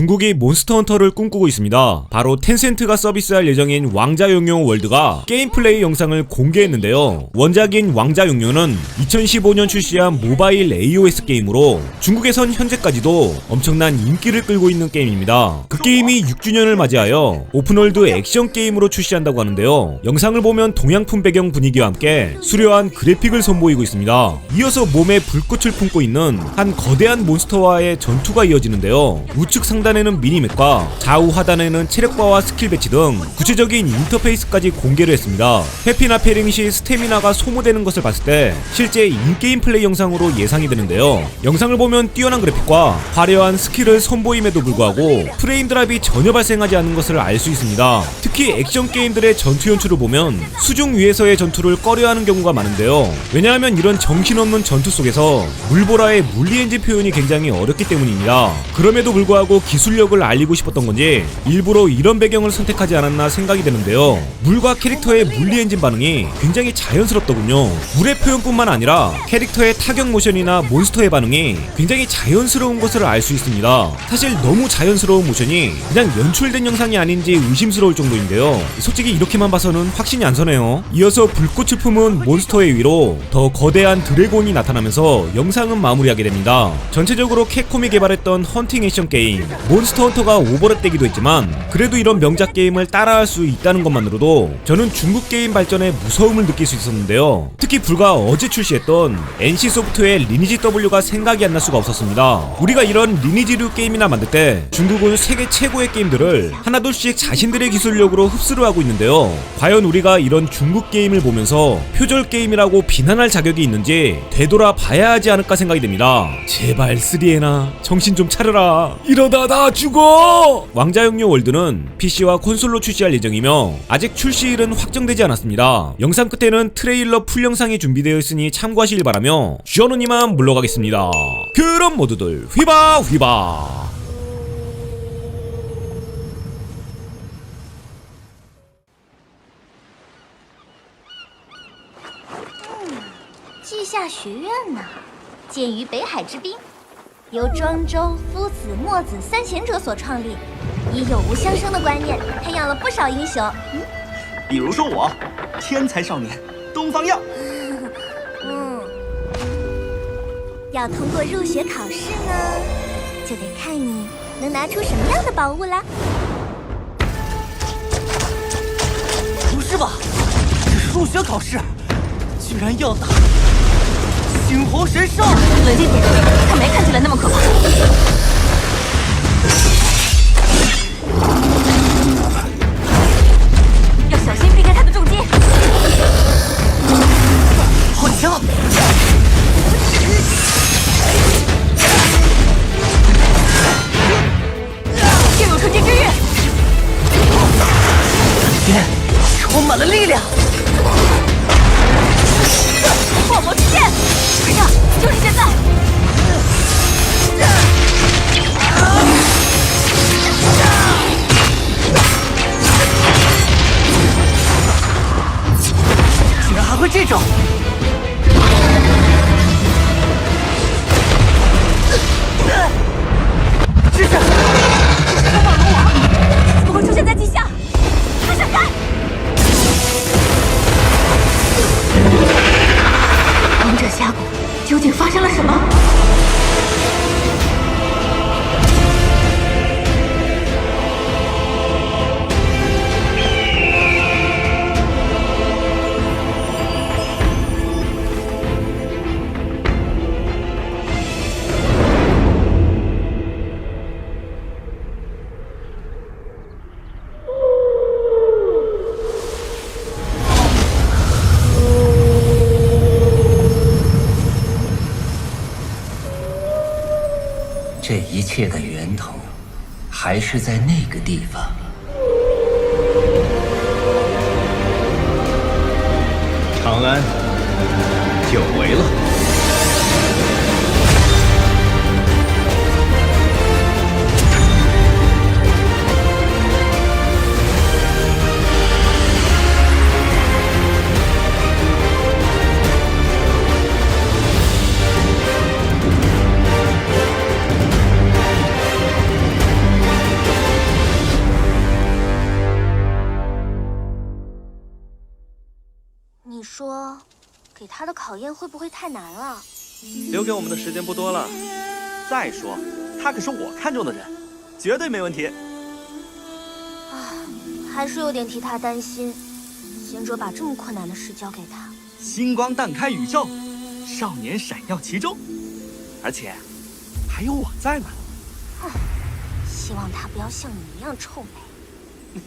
중국이 몬스터 헌터를 꿈꾸고 있습니다. 바로 텐센트가 서비스할 예정인 왕자 용요 월드가 게임 플레이 영상을 공개했는데요. 원작인 왕자 용요는 2015년 출시한 모바일 AOS 게임으로 중국에선 현재까지도 엄청난 인기를 끌고 있는 게임입니다. 그 게임이 6주년을 맞이하여 오픈월드 액션 게임으로 출시한다고 하는데요. 영상을 보면 동양풍 배경 분위기와 함께 수려한 그래픽을 선보이고 있습니다. 이어서 몸에 불꽃을 품고 있는 한 거대한 몬스터와의 전투가 이어지는데요. 우측 상단 에는 미니맵과 좌우 하단에는 체력바와 스킬 배치 등 구체적인 인터페이스까지 공개를 했습니다. 회피나 패링 시 스태미나가 소모되는 것을 봤을 때 실제 인게임 플레이 영상으로 예상이 되는데요. 영상을 보면 뛰어난 그래픽과 화려한 스킬을 선보임에도 불구하고 프레임 드랍이 전혀 발생하지 않는 것을 알 수 있습니다. 특히 액션 게임들의 전투 연출을 보면 수중 위에서의 전투를 꺼려하는 경우가 많은데요. 왜냐하면 이런 정신없는 전투 속에서 물보라의 물리 엔진 표현이 굉장히 어렵기 때문입니다. 그럼에도 불구하고 기술력을 알리고 싶었던 건지 일부러 이런 배경을 선택하지 않았나 생각이 되는데요. 물과 캐릭터의 물리 엔진 반응이 굉장히 자연스럽더군요. 물의 표현뿐만 아니라 캐릭터의 타격 모션이나 몬스터의 반응이 굉장히 자연스러운 것을 알 수 있습니다. 사실 너무 자연스러운 모션이 그냥 연출된 영상이 아닌지 의심스러울 정도인데요. 솔직히 이렇게만 봐서는 확신이 안 서네요. 이어서 불꽃을 품은 몬스터의 위로 더 거대한 드래곤이 나타나면서 영상은 마무리하게 됩니다. 전체적으로 캡콤이 개발했던 헌팅 액션 게임 몬스터 헌터가 오버랩되기도 했지만 그래도 이런 명작 게임을 따라할 수 있다는 것만으로도 저는 중국 게임 발전에 무서움을 느낄 수 있었는데요. 특히 불과 어제 출시했던 NC 소프트의 리니지 W가 생각이 안 날 수가 없었습니다. 우리가 이런 리니지류 게임이나 만들 때 중국은 세계 최고의 게임들을 하나둘씩 자신들의 기술력으로 흡수를 하고 있는데요. 과연 우리가 이런 중국 게임을 보면서 표절 게임이라고 비난할 자격이 있는지 되돌아 봐야 하지 않을까 생각이 됩니다. 제발 3에나 정신 좀 차려라. 이러다 나 죽어. 왕자영요 월드는 PC와 콘솔로 출시할 예정이며 아직 출시일은 확정되지 않았습니다. 영상 끝에는 트레일러 풀 영상이 준비되어 있으니 참고하시길 바라며 쥐어는 이만 물러가겠습니다. 그럼 모두들 휘바 휘바. 稷下学院呐，建于北海之滨， 由庄周、夫子、墨子三贤者所创立，以有无相生的观念，培养了不少英雄。嗯比如说我，天才少年东方耀。嗯，要通过入学考试呢，就得看你能拿出什么样的宝物啦。不是吧？这是入学考试，居然要打猩红神兽！冷静点，他没看起来那么可怕。这种！一切的源头，还是在那个地方。长安，久违了。过，给他的考验会不会太难了？留给我们的时间不多了。再说，他可是我看中的人，绝对没问题。啊还是有点替他担心。贤者把这么困难的事交给他，星光荡开宇宙，少年闪耀其中，而且还有我在呢。希望他不要像你一样臭美。